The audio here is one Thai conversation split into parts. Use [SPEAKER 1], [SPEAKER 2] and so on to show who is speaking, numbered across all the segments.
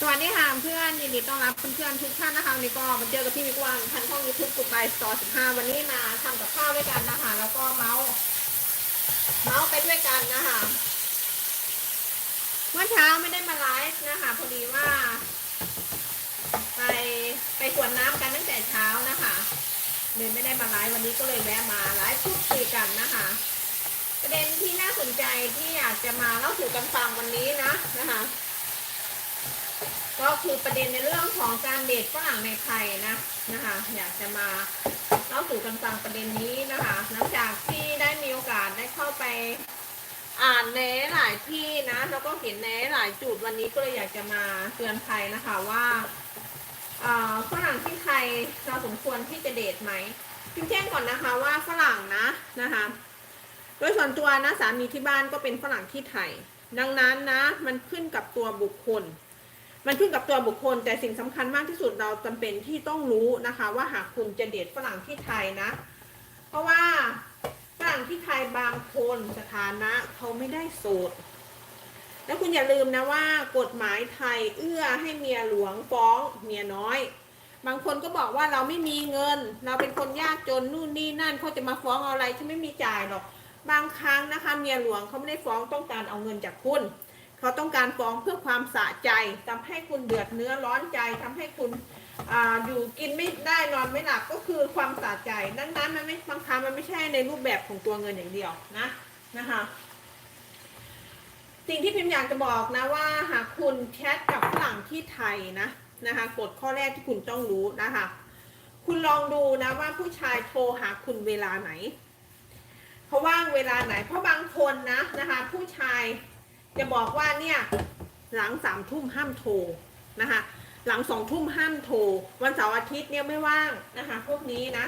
[SPEAKER 1] สวัสดีค่ะเพื่อนยินดีต้อนรับเพื่อนๆทุกท่านนะคะวันนี้ก็มาเจอกับพี่มิกวันทันช่องยูทูบกุดไบสตอร์สิบห้าวันนี้มาทำกับข้าวด้วยกันนะคะแล้วก็เมาส์เมาส์ไปด้วยกันนะคะเมื่อเช้าไม่ได้มาไลฟ์นะคะพอดีว่า ไปไปสวนน้ำกันตั้งแต่เช้านะคะเลยไม่ได้มาไลฟ์วันนี้ก็เลยแวะมาไลฟ์พูดคุยกันนะคะประเด็นที่น่าสนใจที่อยากจะมาเล่าสู่กันฟังวันนี้นะนะคะ ก็คือประเด็นในเรื่องของการเดทฝรั่งในไทยนะนะคะ อยากจะมาเล่าสู่กันฟังประเด็นนี้นะคะหลังจากที่ได้มีโอกาสได้เข้าไปอ่านในหลายที่นะ แล้วก็เห็นในหลายจุดวันนี้ก็เลยอยากจะมาเตือนภัยนะคะว่าอ่าฝรั่งที่ไทยเราสมควรที่จะเดทไหมพิมแจ้งก่อนนะคะว่าฝรั่งนะนะคะโดยส่วนตัวนะสามีที่บ้านก็เป็นฝรั่งที่ไทย ดังนั้นนะมันขึ้นกับตัวบุคคล มันขึ้นกับตัวบุคคล แต่สิ่งสำคัญมากที่สุดเราจำเป็นที่ต้องรู้นะคะ ว่าหากคุณจะเดทฝรั่งที่ไทยนะ เพราะว่าฝรั่งที่ไทยบางคนสถานะเขาไม่ได้โสดแล้วคุณอย่าลืมนะว่ากฎหมายไทยเอื้อให้เมียหลวงฟ้องเมียน้อย บางคนก็บอกว่าเราไม่มีเงิน เราเป็นคนยากจนนู่นนี่นั่นเขาจะมาฟ้องเอาอะไรฉันไม่มีจ่ายหรอก บางครั้งนะคะ เมียหลวงเขาไม่ได้ฟ้องต้องการเอาเงินจากคุณ เขาต้องการฟ้องเพื่อความสะใจทำให้คุณเดือดเนื้อร้อนใจทำให้คุณออยู่กินไม่ได้นอนไม่หลับก็คือความสะใจ ดังนั้นมันไม่บางครั้งมันไม่ใช่ในรูปแบบของตัวเงินอย่างเดียวนะนะคะสิ่งที่พิมพ์อยากจะบอกนะว่าหากคุณแชทกับฝรั่งที่ไทยนะนะคะกฎข้อแรกที่คุณต้องรู้นะคะคุณลองดูนะว่าผู้ชายโทรหาคุณเวลาไหนเขาว่างเวลาไหน เพราะบางคนนะนะคะผู้ชาย จะบอกว่าเนี่ยหลังสามทุ่มห้ามโทรนะคะหลังสองทุ่มห้ามโทรวันเสาร์อาทิตย์เนี่ยไม่ว่างนะคะพวกนี้นะ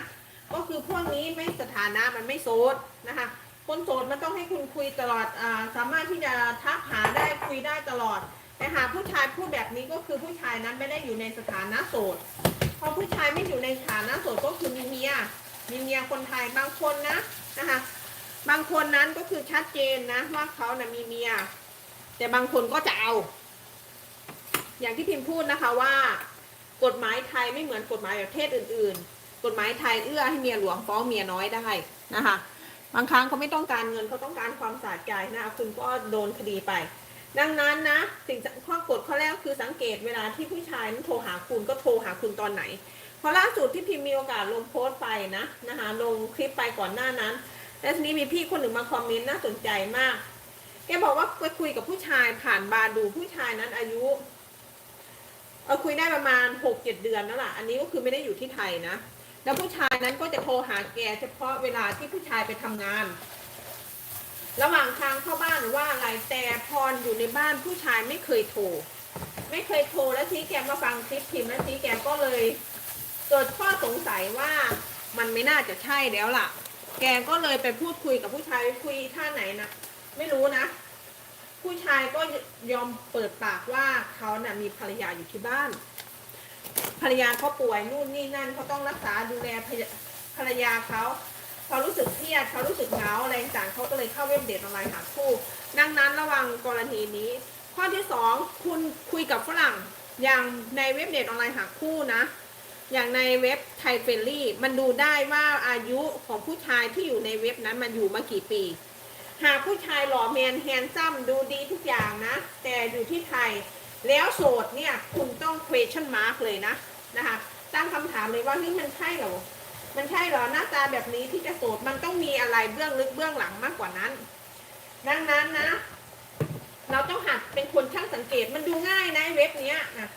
[SPEAKER 1] ก็คือพวกนี้ไม่สถานะมันไม่โสดนะคะคนโสดมันต้องให้คุณคุยตลอดอสามารถที่จะทักหาได้คุยได้ตลอดแต่หาผู้ชายพูดแบบนี้ก็คือผู้ชายนั้นไม่ได้อยู่ในสถานะโสดพอผู้ชายไม่อยู่ในสถานะโสดก็คือมีเมียมีเมียคนไทยบางคนนะนะคะบางคนนั้นก็คือชัดเจนนะว่าเขานะ่ะมีเมีย แต่บางคนก็จะเอา อย่างที่พิมพ์พูดนะคะว่า กฎหมายไทยไม่เหมือนกฎหมายประเทศอื่น ๆ กฎหมายไทยเอื้อให้เมียหลวงฟ้องเมียน้อยได้นะคะ บางครั้งเขาไม่ต้องการเงินเขาต้องการความสะใจนะคะคุณก็โดนคดีไป ดังนั้นนะสิ่งข้อกฎข้อแรกคือสังเกตเวลาที่ผู้ชายนั้นโทรหาคุณก็โทรหาคุณตอนไหนเพราะล่าสุดที่พิมพ์มีโอกาสลงโพสต์ไปนะนะคะลงคลิปไปก่อนหน้านั้น แล้วทีนี้มีพี่คนหนึ่งมาคอมเมนต์น่าสนใจมาก แกบอกว่าไปคุยกับผู้ชายผ่านบาร์ดูผู้ชายนั้นอายุเออคุยได้ประมาณหกเจ็ดเดือนแล้วล่ะ อันนี้ก็คือไม่ได้อยู่ที่ไทยนะ แล้วผู้ชายนั้นก็จะโทรหาแกเฉพาะเวลาที่ผู้ชายไปทำงาน ระหว่างทางเข้าบ้านหรือว่าอะไรแต่พรอยู่ในบ้านผู้ชายไม่เคยโทร ไม่เคยโทรแล้วทีแกมาฟังคลิปพิมพ์แล้วทีแกก็เลยเกิดข้อสงสัยว่ามันไม่น่าจะใช่แล้วล่ะ แกก็เลยไปพูดคุยกับผู้ชายคุยท่าไหนนะ ไม่รู้นะ ผู้ชายก็ยอมเปิดปากว่าเขาน่ะมีภรรยาอยู่ที่บ้าน ภรรยาเขาป่วยนู่นนี่นั่นเขาต้องรักษาดูแลภรรยาเขาเขารู้สึกเครียดเขารู้สึกเหงาอะไรต่างเขาก็เลยเข้าเว็บเดทออนไลน์หาคู่ ดังนั้นระวังกรณีนี้ ข้อที่สองคุณคุยกับฝรั่งอย่างในเว็บเดทออนไลน์หาคู่นะอย่างในเว็บไทยเฟลลี่มันดูได้ว่าอายุของผู้ชายที่อยู่ในเว็บนั้นมันอยู่มากี่ปี หากผู้ชายหล่อแมนแฮนซัมดูดีทุกอย่างนะ แต่อยู่ที่ไทย แล้วโสดเนี่ยคุณต้อง question mark เลยนะนะคะตั้งคำถามเลยว่านี่มันใช่เหรอ มันใช่เหรอหน้าตาแบบนี้ที่จะโสดมันต้องมีอะไรเบื้องลึกเบื้องหลังมากกว่านั้น ดังนั้นนะ เราต้องหัดเป็นคนช่างสังเกตมันดูง่ายนะเว็บนี้นะ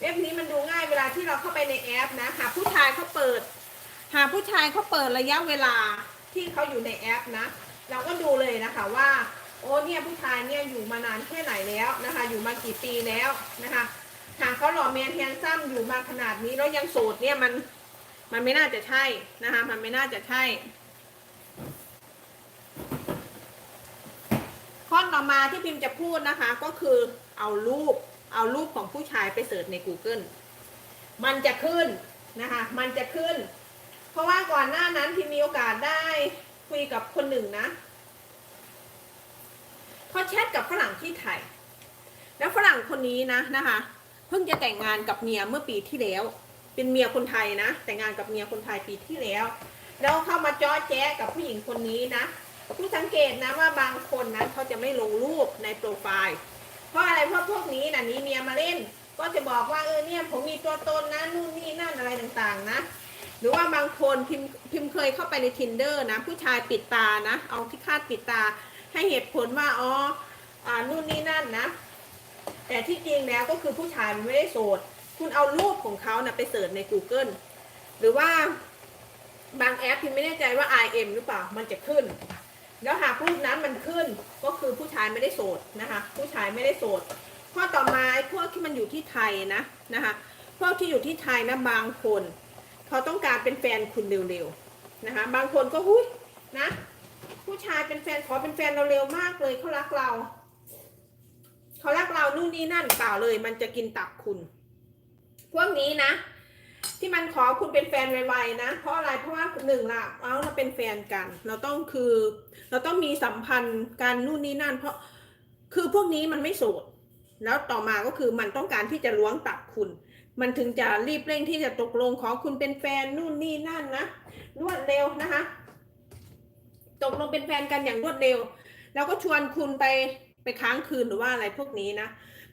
[SPEAKER 1] เว็บนี้มันดูง่ายเวลาที่เราเข้าไปในแอปนะหาผู้ชายเขาเปิด หาผู้ชายเขาเปิดระยะเวลาที่เขาอยู่ในแอปนะ เราก็ดูเลยนะคะว่าโอ้เนี่ยผู้ชายเนี่ยอยู่มานานแค่ไหนแล้วนะคะ อยู่มากี่ปีแล้วนะคะหากเขาหล่อแมนแฮนซัมอยู่มาขนาดนี้แล้วยังโสดเนี่ยมันมันไม่น่าจะใช่นะคะ มันไม่น่าจะใช่ข้อต่อมาที่พิมพ์จะพูดนะคะ ก็คือเอารูปเอารูปของผู้ชายไปเสิร์ชใน Google มันจะขึ้นนะคะ มันจะขึ้น เพราะว่าก่อนหน้านั้นพิมมีโอกาสได้ คุยกับคนหนึ่งนะเขาแชทกับฝรั่งที่ไทย แล้วฝรั่งคนนี้นะนะคะ เพิ่งจะแต่งงานกับเมียเมื่อปีที่แล้ว เป็นเมียคนไทยนะ แต่งงานกับเมียคนไทยปีที่แล้ว แล้วเข้ามาจ้อแจ๊กับผู้หญิงคนนี้นะผู้สังเกตนะว่าบางคนนะเขาจะไม่ลงรูปในโปรไฟล์ เพราะอะไรเพราะพวกนี้นะนี้เมียมาเล่น ก็จะบอกว่าเออเนี่ยผมมีตัวตนนะนู่นนี่นั่นอะไรต่างๆ นะ หรือว่าบางคนพิมพิมเคยเข้าไปใน tinder นะผู้ชายปิดตานะ เอาที่คาดปิดตา ให้เหตุผลว่าอ๋ออ่านู่นนี่นั่นนะ แต่ที่จริงแล้วก็คือผู้ชายมันไม่ได้โสด คุณเอารูปของเขานะไปเสิร์ชใน Google หรือว่าบางแอปพิมไม่แน่ใจว่า IM หรือเปล่ามันจะขึ้น แล้วหากรูปนั้นมันขึ้นก็คือผู้ชายไม่ได้โสดนะคะ ผู้ชายไม่ได้โสดข้อต่อมาไอ้พวกที่มันอยู่ที่ไทยนะนะคะพวกที่อยู่ที่ไทยนะบางคน เขาต้องการเป็นแฟนคุณเร็วๆนะคะ บางคนก็หุ้ยนะ ผู้ชายเป็นแฟนขอเป็นแฟนเราเร็วมากเลยเขารักเราเขารักเรานู่นนี่นั่นเปล่าเลย มันจะกินตับคุณ พวกนี้นะ ที่มันขอคุณเป็นแฟนไวๆนะ เพราะอะไรเพราะว่าหนึ่งละเอาเราเป็นแฟนกัน เราต้องคือ เราต้องมีสัมพันธ์กันนู่นนี่นั่น เพราะคือพวกนี้มันไม่โสดแล้วต่อมาก็คือมันต้องการที่จะล้วงตับคุณ มันถึงจะรีบเร่งที่จะตกลงขอคุณเป็นแฟนนู่นนี่นั่นนะรวดเร็วนะคะ ตกลงเป็นแฟนกันอย่างรวดเร็ว แล้วก็ชวนคุณไปไปค้างคืนหรือว่าอะไรพวกนี้นะ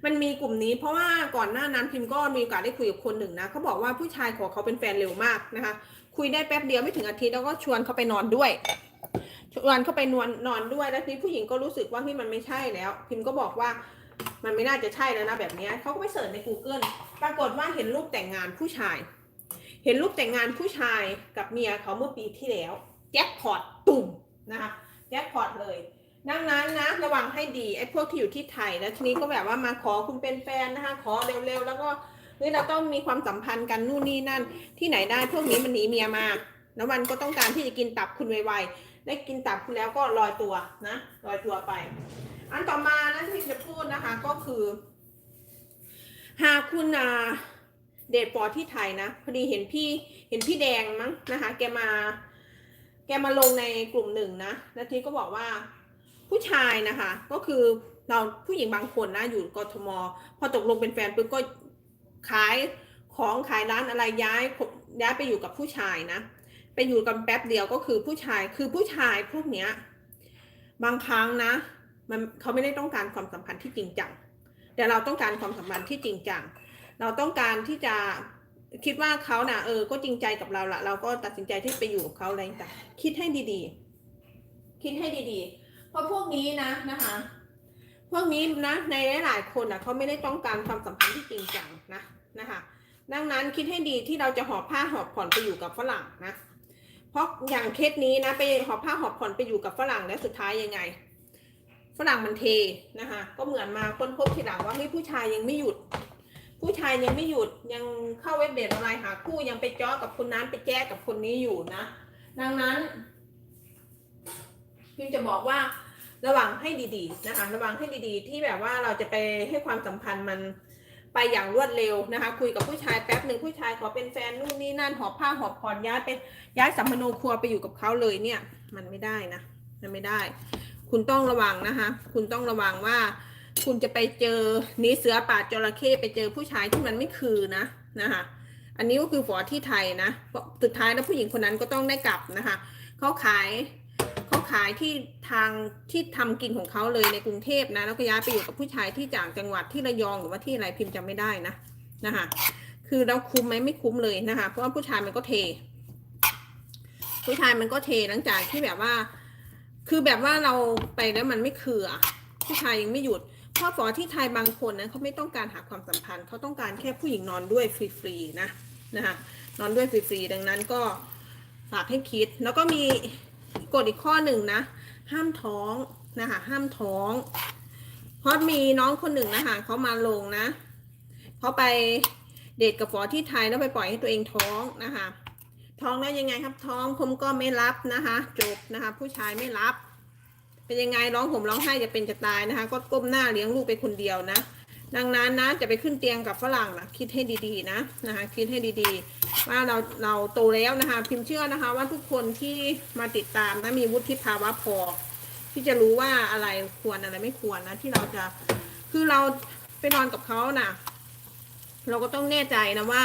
[SPEAKER 1] มันมีกลุ่มนี้เพราะว่าก่อนหน้านั้นพิมพ์ก็มีโอกาสได้คุยกับคนหนึ่งนะเขาบอกว่าผู้ชายขอเขาเป็นแฟนเร็วมากนะคะ คุยได้แป๊บเดียวไม่ถึงอาทิตย์แล้วก็ชวนเขาไปนอนด้วย ชวนเขาไปนอนนอนด้วยแล้วทีผู้หญิงก็รู้สึกว่าที่มันไม่ใช่แล้ว พิมพ์ก็บอกว่า มันไม่น่าจะใช่แล้วนะแบบนี้เขาก็ไปเสิร์ชใน Google ปรากฏว่าเห็นรูปแต่งงานผู้ชาย เห็นรูปแต่งงานผู้ชายกับเมียเขาเมื่อปีที่แล้วแจ็คพอตตุ่มนะคะแจ็คพอตเลยดังนั้นนะระวังให้ดีไอ้พวกที่อยู่ที่ไทยแล้วทีนี้ก็แบบว่ามาขอคุณเป็นแฟนนะคะ ขอเร็วๆ แล้วก็เฮ้ยเราต้องมีความสัมพันธ์กันนู่นนี่นั่น ที่ไหนได้พวกนี้มันหนีเมียมาแล้วมันก็ต้องการที่จะกินตับคุณไวๆได้กินตับคุณแล้วก็ลอยตัวนะลอยตัวไป อันต่อมานะที่จะพูดนะคะก็คือ หากคุณอ่าเดทปอที่ไทยนะพอดีเห็นพี่เห็นพี่แดงมั้งนะคะ แกมา แกมาลงในกลุ่มหนึ่งนะแล้วทีก็บอกว่าผู้ชายนะคะ ก็คือเราผู้หญิงบางคนนะอยู่กทม พอตกลงเป็นแฟนปุ๊บก็ขายของขายร้านอะไรย้ายย้ายไปอยู่กับผู้ชายนะไปอยู่กันแป๊บเดียวก็คือผู้ชายคือผู้ชายพวกเนี้ย บางครั้งนะ มันเขาไม่ได้ต้องการความสัมพันธ์ที่จริงจังแต่เราต้องการความสัมพันธ์ที่จริงจังเราต้องการที่จะคิดว่าเขาน่ะเออ ก็จริงใจกับเราละเราก็ตัดสินใจที่ไปอยู่กับเขาอะไรต่างคิดให้ดีๆ คิดให้ดีๆ เพราะพวกนี้นะนะคะ พวกนี้นะในหลายๆคนอะเขาไม่ได้ต้องการความสัมพันธ์ที่จริงจังนะนะคะ ดังนั้นคิดให้ดีที่เราจะหอบผ้าหอบผ่อนไปอยู่กับฝรั่งนะ เพราะอย่างเคสนี้นะไปหอบผ้าหอบผ่อนไปอยู่กับฝรั่งแล้วสุดท้ายยังไง ฝรั่งมันเทนะคะ ก็เหมือนมาค้นพบทีหลังว่าเฮ้ยผู้ชายยังไม่หยุด ผู้ชายยังไม่หยุดยังเข้าเว็บเดทออนไลน์หาคู่ยังไปจ้อกับคนนั้นไปแจ้กับคนนี้อยู่นะ ดังนั้นพิมจะบอกว่าระวังให้ดีๆนะคะ ระวังให้ดีๆ ที่แบบว่าเราจะไปให้ความสัมพันธ์มันไปอย่างรวดเร็วนะคะ คุยกับผู้ชายแป๊บหนึ่งผู้ชายขอเป็นแฟนนู่นนี่นั่นหอบผ้าหอบผ่อนย้ายไปย้ายสัมมโนครัวไปอยู่กับเขาเลยเนี่ย มันไม่ได้นะ มันไม่ได้ คุณต้องระวังนะคะ คุณต้องระวังว่า คุณจะไปเจอนีเสือป่าจระเข้ไปเจอผู้ชายที่มันไม่คือนะนะคะอันนี้ก็คือฝอที่ไทยนะเพราะสุดท้ายแล้วผู้หญิงคนนั้นก็ต้องได้กลับนะคะเขาขายเขาขายที่ทางที่ทำกินของเขาเลยในกรุงเทพนะ แล้วก็ย้ายไปอยู่กับผู้ชายที่จากจังหวัดที่ระยองหรือว่าที่อะไรพิมพ์จำไม่ได้นะนะคะคือเราคุ้มไหมไม่คุ้มเลยนะคะ เพราะว่าผู้ชายมันก็เท ผู้ชายมันก็เทหลังจากที่แบบว่า คือแบบว่าเราไปแล้วมันไม่คืออะผู้ชายยังไม่หยุดเพราะฝอที่ไทยบางคนนะเขาไม่ต้องการหาความสัมพันธ์เขาต้องการแค่ผู้หญิงนอนด้วยฟรีๆนะนะคะนอนด้วยฟรีๆดังนั้นก็ฝากให้คิด แล้วก็มีกฎอีกข้อหนึ่งนะ ห้ามท้องนะคะห้ามท้องเพราะมีน้องคนหนึ่งนะคะเขามาลงนะเขาไปเดทกับฝอที่ไทยแล้วไปปล่อยให้ตัวเองท้องนะคะ ท้องแล้วยังไงครับท้องผมก็ไม่รับนะคะจบนะคะ ผู้ชายไม่รับ เป็นยังไงร้องห่มร้องไห้จะเป็นจะตายนะคะ ก็ก้มหน้าเลี้ยงลูกไปคนเดียวนะ ดังนั้นนะจะไปขึ้นเตียงกับฝรั่งนะคิดให้ดีๆนะนะคะ คิดให้ดีๆ ว่าเราเราโตแล้วนะคะ พิมพ์เชื่อนะคะ ว่าทุกคนที่มาติดตามนะมีวุฒิภาวะพอ ที่จะรู้ว่าอะไรควรอะไรไม่ควรนะที่เราจะคือเราไปนอนกับเขานะเราก็ต้องแน่ใจนะว่า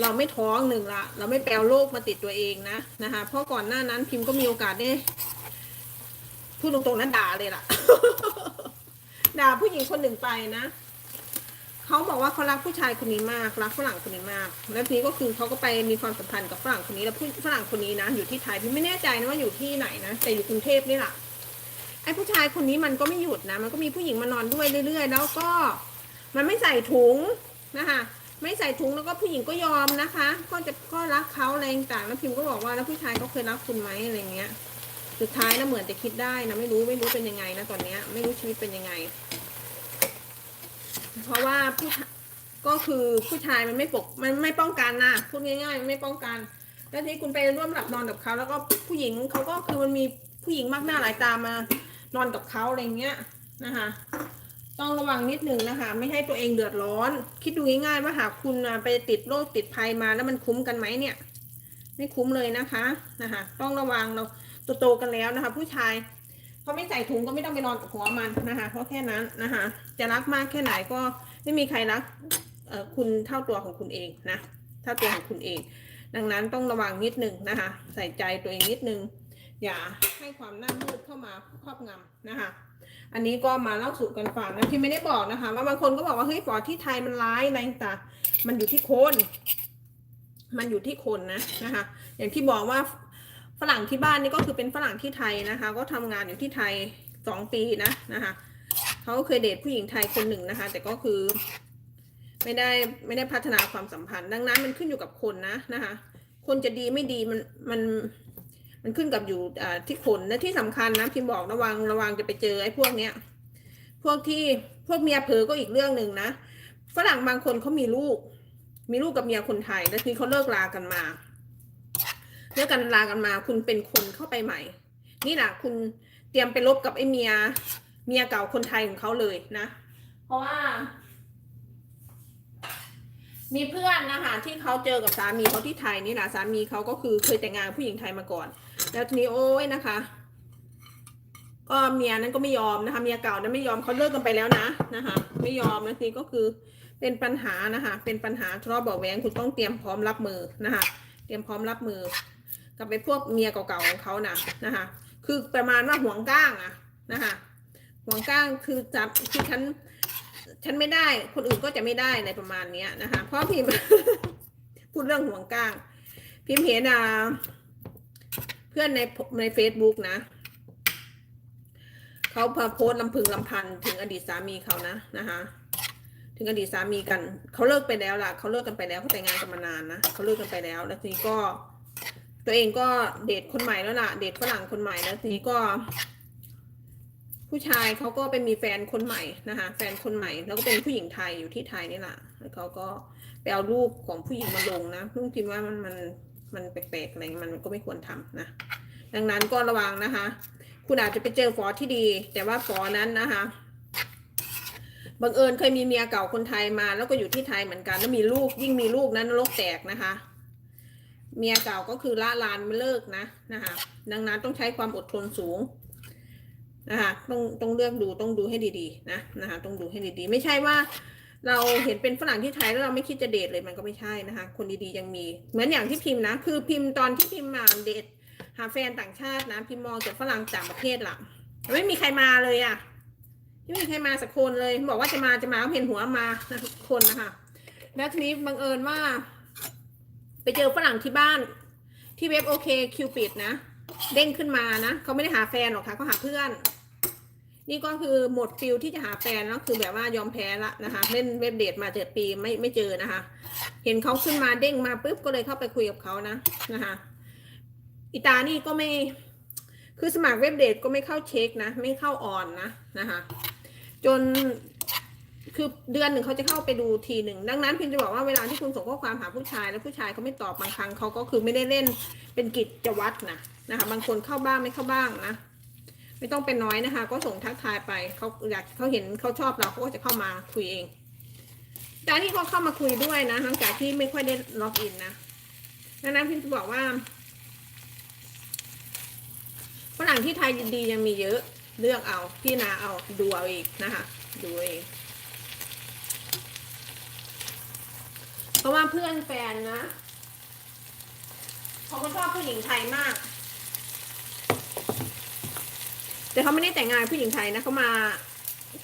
[SPEAKER 1] เราไม่ท้องหนึ่งละ เราไม่แปลโรคมาติดตัวเองนะนะคะ เพราะก่อนหน้านั้นพิมพ์ก็มีโอกาสได้พูดตรงๆนั้นด่าเลยล่ะ ด่าผู้หญิงคนหนึ่งไปนะเขาบอกว่าเขารักผู้ชายคนนี้มากรักฝรั่งคนนี้มาก แล้วทีนี้ก็คือเขาก็ไปมีความสัมพันธ์กับฝรั่งคนนี้แล้วผู้ฝรั่งคนนี้นะอยู่ที่ไทยพิมไม่แน่ใจนะว่าอยู่ที่ไหนนะแต่อยู่กรุงเทพนี่แหละไอ้ผู้ชายคนนี้มันก็ไม่หยุดนะ มันก็มีผู้หญิงมานอนด้วยเรื่อย ๆ แล้วก็มันไม่ใส่ถุงนะคะ ไม่ใส่ถุงแล้วก็ผู้หญิงก็ยอมนะคะ ก็จะก็รักเขาอะไรต่างแล้วพิมก็บอกว่าแล้วผู้ชายเขาเคยรักคุณไหมอะไรเงี้ย สุดท้ายนะเหมือนจะคิดได้นะไม่รู้ไม่รู้เป็นยังไงนะตอนเนี้ย ไม่รู้ชีวิตเป็นยังไง เพราะว่าผู้ก็คือผู้ชายมันไม่ปกมันไม่ป้องกันนะพูดง่ายๆมันไม่ป้องกันแล้วทีนี้คุณไปร่วมหลับนอนกับเขาแล้วก็ผู้หญิงเขาก็คือมันมีผู้หญิงมากหน้าหลายตามานอนกับเขาอะไรเงี้ยนะคะ ต้องระวังนิดนึงนะคะ ไม่ให้ตัวเองเดือดร้อน คิดดูง่ายๆว่าหากคุณไปติดโรคติดภัยมาแล้วมันคุ้มกันไหมเนี่ย ไม่คุ้มเลยนะคะนะคะ ต้องระวังเราโตๆกันแล้วนะคะ ผู้ชายเขาไม่ใส่ถุงก็ไม่ต้องไปนอนกับหัวมันนะคะ เพราะแค่นั้นนะคะ จะรักมากแค่ไหนก็ไม่มีใครรักคุณเท่าตัวของคุณเองนะเท่าตัวของคุณเอง ดังนั้นต้องระวังนิดนึงนะคะ ใส่ใจตัวเองนิดนึง อย่าให้ความน่ามืดเข้ามาครอบงำนะคะ อันนี้ก็มาเล่าสู่กันฟังนะที่ไม่ได้บอกนะคะว่าบางคนก็บอกว่าเฮ้ยปอดที่ไทยมันร้ายอะไรต่างมันอยู่ที่คน มันอยู่ที่คนนะนะคะ อย่างที่บอกว่าฝรั่งที่บ้านนี่ก็คือเป็นฝรั่งที่ไทยนะคะ ก็ทำงานอยู่ที่ไทยสองปีนะนะคะเขาก็เคยเดทผู้หญิงไทยคนหนึ่งนะคะ แต่ก็คือไม่ได้ไม่ได้พัฒนาความสัมพันธ์ ดังนั้นมันขึ้นอยู่กับคนนะนะคะ คนจะดีไม่ดีมันมัน มันขึ้นกับอยู่อที่คนและที่สำคัญนะพิมบอกระวังระวังจะไปเจอไอ้พวกเนี้ยพวกที่พวกเมียเผลอก็อีกเรื่องหนึ่งนะฝรั่งบางคนเขามีลูก มีลูกกับเมียคนไทยแล้วทีเขาเลิกลากันมาเลิกกันลากันมา คุณเป็นคนเข้าไปใหม่ นี่แหละคุณเตรียมไปลบกับไอ้เมียเมียเก่าคนไทยของเขาเลยนะ เพราะว่า มีเพื่อนนะคะที่เขาเจอกับสามีเขาที่ไทยนี่แหละสามีเขาก็คือเคยแต่งงานผู้หญิงไทยมาก่อน แล้วทีนี้โอ้ยนะคะ ก็เมียนั้นก็ไม่ยอมนะคะ เมียเก่านั้นไม่ยอมเขาเลิกกันไปแล้วนะนะคะ ไม่ยอมนะทีนี้ก็คือเป็นปัญหานะคะ เป็นปัญหาทะเลาะเบาะแวงคุณต้องเตรียมพร้อมรับมือนะคะ เตรียมพร้อมรับมือ กับไปพวกเมียเก่าๆของเขานะนะคะ คือประมาณว่าห่วงก้างอะนะคะห่วงก้างคือจับคือฉันฉันไม่ได้ คนอื่นก็จะไม่ได้ในประมาณเนี้ยนะคะ เพราะพิมพ์พูดเรื่องห่วงก้าง พิมพ์เห็นอะ พื่อนในในเฟซบุ๊กนะ เขาพาโพสลำพึงลำพันถึงอดีตสามีเขานะนะคะถึงอดีตสามีกัน เขาเลิกไปแล้วล่ะ เขาเลิกกันไปแล้วเขาแต่งงานกันมานานนะเขาเลิกกันไปแล้ว แล้วทีนี้ก็ ตัวเองก็เดทคนใหม่แล้วล่ะ เดทฝรั่งคนใหม่แล้วทีนี้ก็ ผู้ชายเขาก็ไปมีแฟนคนใหม่นะคะแฟนคนใหม่ แล้วก็เป็นผู้หญิงไทยอยู่ที่ไทยนี่แหละแล้วเขาก็ไปเอารูปของผู้หญิงมาลงนะเพิ่งพิมพ์ว่ามันมัน มันแปลกๆอะไรเงี้ยมันก็ไม่ควรทำนะ ดังนั้นก็ระวังนะคะ คุณอาจจะไปเจอฟอที่ดี แต่ว่าฟอนั้นนะคะบังเอิญเคยมีเมียเก่าคนไทยมา แล้วก็อยู่ที่ไทยเหมือนกันแล้วมีลูกยิ่งมีลูกนั้นนรกแตกนะคะ เมียเก่าก็คือละลานไม่เลิกนะนะคะดังนั้นต้องใช้ความอดทนสูงนะคะต้องต้องเลือกดูต้องดูให้ดีๆนะนะคะต้องดูให้ดีๆ ไม่ใช่ว่า เราเห็นเป็นฝรั่งที่ไทยแล้วเราไม่คิดจะเดทเลยมันก็ไม่ใช่นะคะ คนดีๆยังมี เหมือนอย่างที่พิมพ์นะ คือพิมพ์ตอนที่พิมพ์มาเดทหาแฟนต่างชาตินะ พิมพ์มองจากฝรั่งต่างประเทศหลังไม่มีใครมาเลยอะ่ะไม่มีใครมาสักคนเลย บอกว่าจะมาจะมาเห็นหัวมานะทุกคนนะคะแล้วทีนี้บังเอิญว่า ไปเจอฝรั่งที่บ้าน ที่เว็บโอเคคิวปิดนะเด้งขึ้นมานะเขาไม่ได้หาแฟนหรอกค่ะเขาหาเพื่อน นี่ก็คือหมดฟิลที่จะหาแฟนแล้วคือแบบว่ายอมแพ้ละนะคะเล่นเว็บเดทมาเจ็ดปีไม่ไม่เจอนะคะ เห็นเขาขึ้นมาเด้งมาปุ๊บก็เลยเข้าไปคุยกับเขานะนะคะอิตานี่ก็ไม่คือสมัครเว็บเดทก็ไม่เข้าเช็คนะ ไม่เข้าออนนะนะคะจนคือเดือนหนึ่งเขาจะเข้าไปดูทีหนึ่งดังนั้นพิมจะบอกว่าเวลาที่คุณส่งข้อความหาผู้ชายแล้วผู้ชายเขาไม่ตอบบางครั้งเขาก็คือไม่ได้เล่นเป็นกิจวัตรนะนะคะบางคนเข้าบ้างไม่เข้าบ้างนะ ไม่ต้องเป็นน้อยนะคะ ก็ส่งทักทายไปเขาอยากเขาเห็นเขาชอบเราเขาก็จะเข้ามาคุยเองแต่นี่เขาเข้ามาคุยด้วยนะหลังจากที่ไม่ค่อยได้ล็อกอินนะดังนั้นพิมจะบอกว่าฝรั่งที่ไทยดียังมีเยอะเลือกเอาพี่นาเอาดูเอาเองนะคะดูเอาเองเพราะว่าเพื่อนแฟนนะเขาก็ชอบผู้หญิงไทยมาก แต่เขาไม่ได้แต่งงานผู้หญิงไทยนะเขามา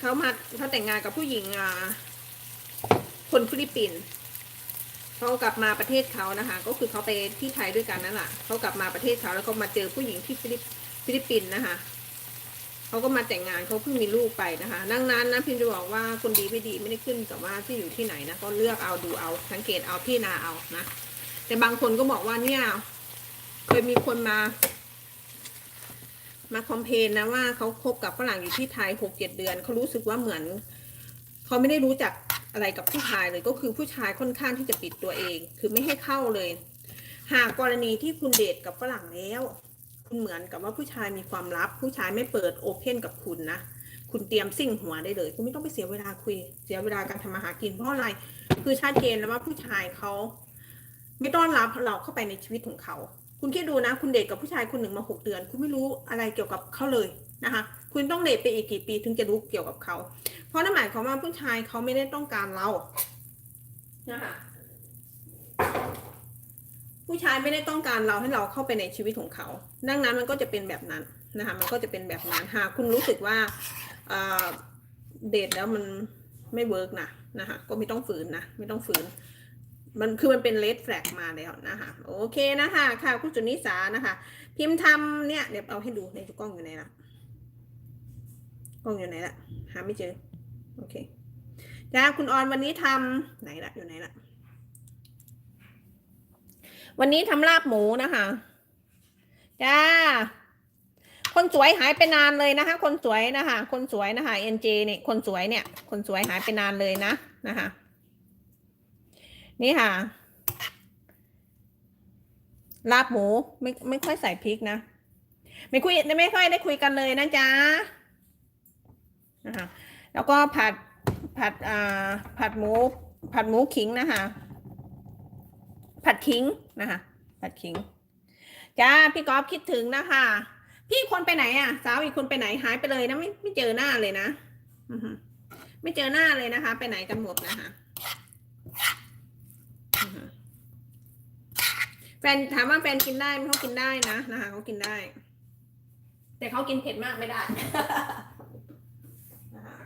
[SPEAKER 1] เขามาเขาแต่งงานกับผู้หญิงอ่าคนฟิลิปปินส์เขากลับมาประเทศเขานะคะ ก็คือเขาไปที่ไทยด้วยกันนั่นแหละเขากลับมาประเทศเขาแล้วเขามาเจอผู้หญิงที่ฟิลิปฟิลิปปินส์นะคะเขาก็มาแต่งงานเขาเพิ่งมีลูกไปนะคะดังนั้นนะพิมจะบอกว่าคนดีไม่ดีไม่ได้ขึ้นกับว่าที่อยู่ที่ไหนนะก็เลือกเอาดูเอาสังเกตเอาพี่นาเอานะแต่บางคนก็บอกว่าเนี่ย เคยมีคนมา มาคอมเพลนนะว่าเขาคบกับฝรั่งอยู่ที่ไทยหกเจ็ดเดือนเขารู้สึกว่าเหมือนเขาไม่ได้รู้จักอะไรกับผู้ชายเลยก็คือผู้ชายค่อนข้างที่จะปิดตัวเอง คือไม่ให้เข้าเลย หากกรณีที่คุณเดทกับฝรั่งแล้ว คุณเหมือนกับว่าผู้ชายมีความลับ ผู้ชายไม่เปิดโอเพนกับคุณนะคุณเตรียมซิ่งหัวได้เลย คุณไม่ต้องไปเสียเวลาคุย เสียเวลาการทำมาหากินเพราะอะไร คือชัดเจนแล้วว่าผู้ชายเขาไม่ต้อนรับเราเข้าไปในชีวิตของเขา คุณคิดดูนะ คุณเดทกับผู้ชายคนหนึ่งมาหกเดือน คุณไม่รู้อะไรเกี่ยวกับเขาเลยนะคะ คุณต้องเดทไปอีกกี่ปีถึงจะรู้เกี่ยวกับเขา เพราะนั่นหมายความว่าผู้ชายเขาไม่ได้ต้องการเรานะคะผู้ชายไม่ได้ต้องการเราให้เราเข้าไปในชีวิตของเขา ดังนั้นมันก็จะเป็นแบบนั้นนะคะมันก็จะเป็นแบบนั้นหากคุณรู้สึกว่าเอ่อเดทแล้วมันไม่เวิร์กนะนะคะก็ไม่ต้องฝืนนะไม่ต้องฝืน มันคือมันเป็นเลดแฟลกมาแล้วนะคะโอเคนะคะค่ะคุณจุนิสานะคะ พิมพ์ทำเนี่ยเดี๋ยวเอาให้ดูในกล้องอยู่ไหนละกล้องอยู่ไหนละหาไม่เจอโอเคจ้าคุณออนวันนี้ทำไหนละอยู่ไหนละวันนี้ทำลาบหมูนะคะจ้าคนสวยหายไปนานเลยนะคะ คนสวยนะคะ คนสวยนะคะเอ็นเจเนี่ยคนสวยเนี่ย คนสวยหายไปนานเลยนะนะคะ นี่ค่ะ ลาบหมูไม่ไม่ค่อยใส่พริกนะ ไม่คุยไม่ค่อยได้คุยกันเลยนะจ๊ะนะคะแล้วก็ผัดผัดอ่าผัดหมู ผัดหมูขิงนะคะ ผัดขิงนะคะ ผัดขิงจ้าพี่กอฟคิดถึงนะคะ พี่คนไปไหนอะ สาวอีกคนไปไหนหายไปเลยนะไม่ไม่เจอหน้าเลยนะไม่เจอหน้าเลยนะคะ ไปไหนกันหมดนะคะ แฟนถามว่าแฟนกินได้ไหมเขากินได้นะนะคะเขากินได้ แต่เขากินเผ็ดมากไม่ได้นะคะ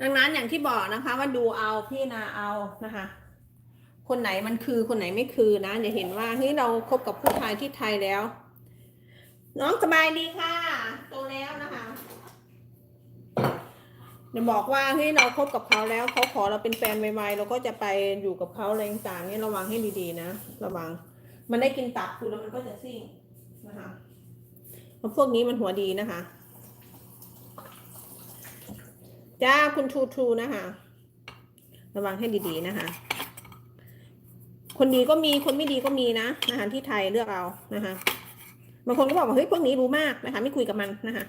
[SPEAKER 1] ดังนั้นอย่างที่บอกนะคะว่าดูเอาพี่นาเอานะคะ คนไหนมันคือคนไหนไม่คือนะอย่าเห็นว่าเฮ้ยเราคบกับผู้ชายที่ไทยแล้ว น้องสบายดีค่ะ โตแล้วนะคะ เดี๋ยวบอกว่าเฮ้ยเราคบกับเขาแล้วเขาขอเราเป็นแฟนใหม่ๆเราก็จะไปอยู่กับเขาอะไรต่างๆเนี่ยระวังให้ดีๆนะระวัง มันได้กินตับคุณแล้วมันก็จะซิ่งนะคะเพราะพวกนี้มันหัวดีนะคะจ้าคุณทูทูนะคะระวังให้ดีๆนะคะ คนดีก็มีคนไม่ดีก็มีนะนะคะที่ไทยเลือกเอานะคะบางคนก็บอกว่าเฮ้ยพวกนี้รู้มากนะคะ ไม่คุยกับมันนะคะ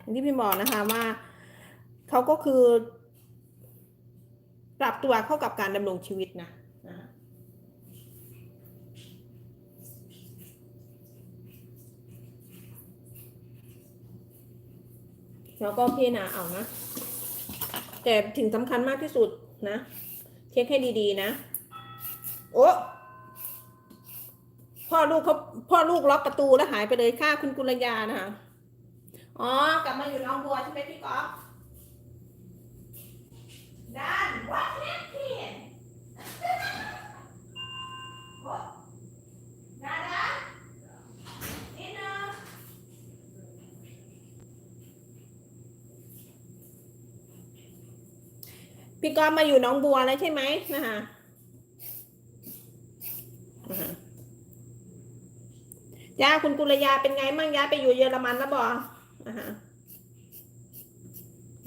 [SPEAKER 1] อย่างที่พี่บอกนะคะว่า เขาก็คือ ปรับตัวเข้ากับการดำรงชีวิตนะนะแล้วก็พี่นาเอานะ แต่ถึงสำคัญมากที่สุดนะ เช็คให้ดีๆนะ โอ้พ่อลูกเขาพ่อลูกล็อกประตูแล้วหายไปเลยค่ะคุณกุลยานะคะ อ๋อ กลับมาอยู่น้องบัวใช่ไหมพี่ก๊อฟด้าน what happened โอ้ด้านด้านนี่นะ พี่ก๊อฟมาอยู่น้องบัวแล้วใช่ไหมนะคะย่าคุณกุลยาเป็นไงมั่งย้ายไปอยู่เยอรมันแล้วบออ่าฮะ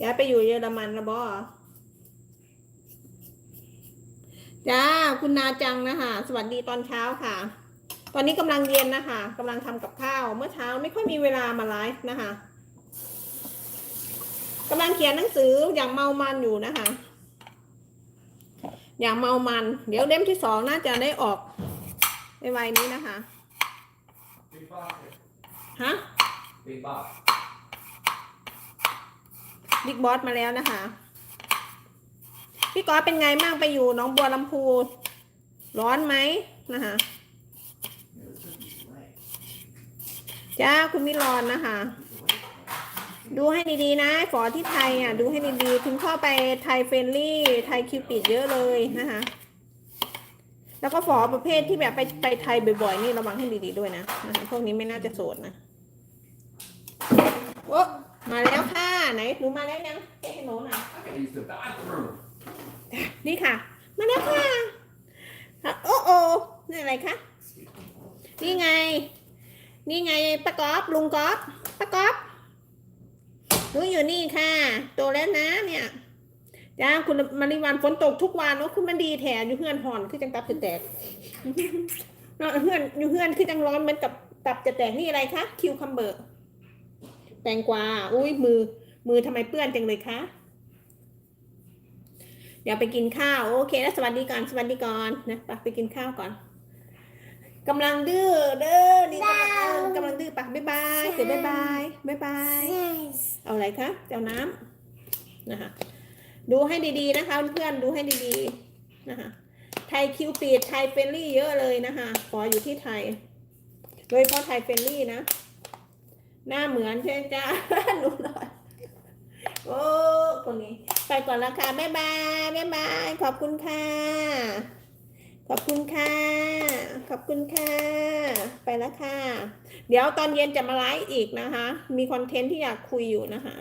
[SPEAKER 1] ย้ายไปอยู่เยอรมันแล้วบอจ้าคุณนาจังนะคะสวัสดีตอนเช้าค่ะ ตอนนี้กำลังเย็นนะคะกำลังทำกับข้าว เมื่อเช้าไม่ค่อยมีเวลามาไลฟ์นะคะกำลังเขียนหนังสืออย่างเมามันอยู่นะคะ อย่างเมามัน เดี๋ยวเล่มที่สองน่าจะได้ออกในวัยนี้นะคะฮะบิ๊กบอสมาแล้วนะคะ พี่ก๊อฟเป็นไงบ้างไปอยู่น้องบัวลำพู ร้อนไหมนะคะจ้าคุณมิรอนนะคะ ดูให้ดีๆนะฝอที่ไทยอะ ดูให้ดีๆคุณเข้าไปไทยเฟรนลี่ไทยคิวปิดเยอะเลยนะคะ แล้วก็ฝอประเภทที่แบบไปไปไทยบ่อยๆนี่ระวังให้ดีๆด้วยนะนะคะพวกนี้ไม่น่าจะโสดนะโอ้มาแล้วค่ะ ไหนหนูมาแล้วยังแกะให้หนูหน่อยนี่ค่ะ มาแล้วค่ะโอ้โอนี่อะไรคะนี่ไง นี่ไงป้ากอบลุงกอบป้ากอบ หนูอยู่นี่ค่ะ โตแล้วนะเนี่ยจ้าคุณมาริวันฝนตกทุกวันว่าคุณมันดีแถอยู่เพื่อนหอนคือจังตับจะแตกเนาะเพื่อนอยู่เพื่อนคือจังร้อนเหมือนกับตับจะแตกนี่อะไรคะคิวคัมเบอร์แตงกวาอุ้ยมือ มือทำไมเปื้อนจังเลยคะเดี๋ยวไปกินข้าว โอเค แล้วสวัสดีก่อนสวัสดีก่อนนะไปกินข้าวก่อน กำลังดื้อเด้อนี่กำลังเออกำลังดื้อปะบ๊ายบายเสียบ๊ายบายบ๊ายบายเอาอะไรคะเจ้าน้ำนะคะ ดูให้ดีๆนะคะเพื่อนๆดูให้ดีๆนะคะ ไทยคิวปีดไทยเฟรนลี่เยอะเลยนะคะขออยู่ที่ไทย โดยเฉพาะไทยเฟรนลี่นะ หน้าเหมือนใช่ไหมจ้า หนูหน่อยโอ้คนนี้ ไปก่อนแล้วค่ะบ๊ายบายบ๊ายบาย ขอบคุณค่ะ ขอบคุณค่ะ ขอบคุณค่ะ ไปแล้วค่ะ เดี๋ยวตอนเย็นจะมาไลฟ์อีกนะคะ มีคอนเทนต์ที่อยากคุยอยู่นะคะ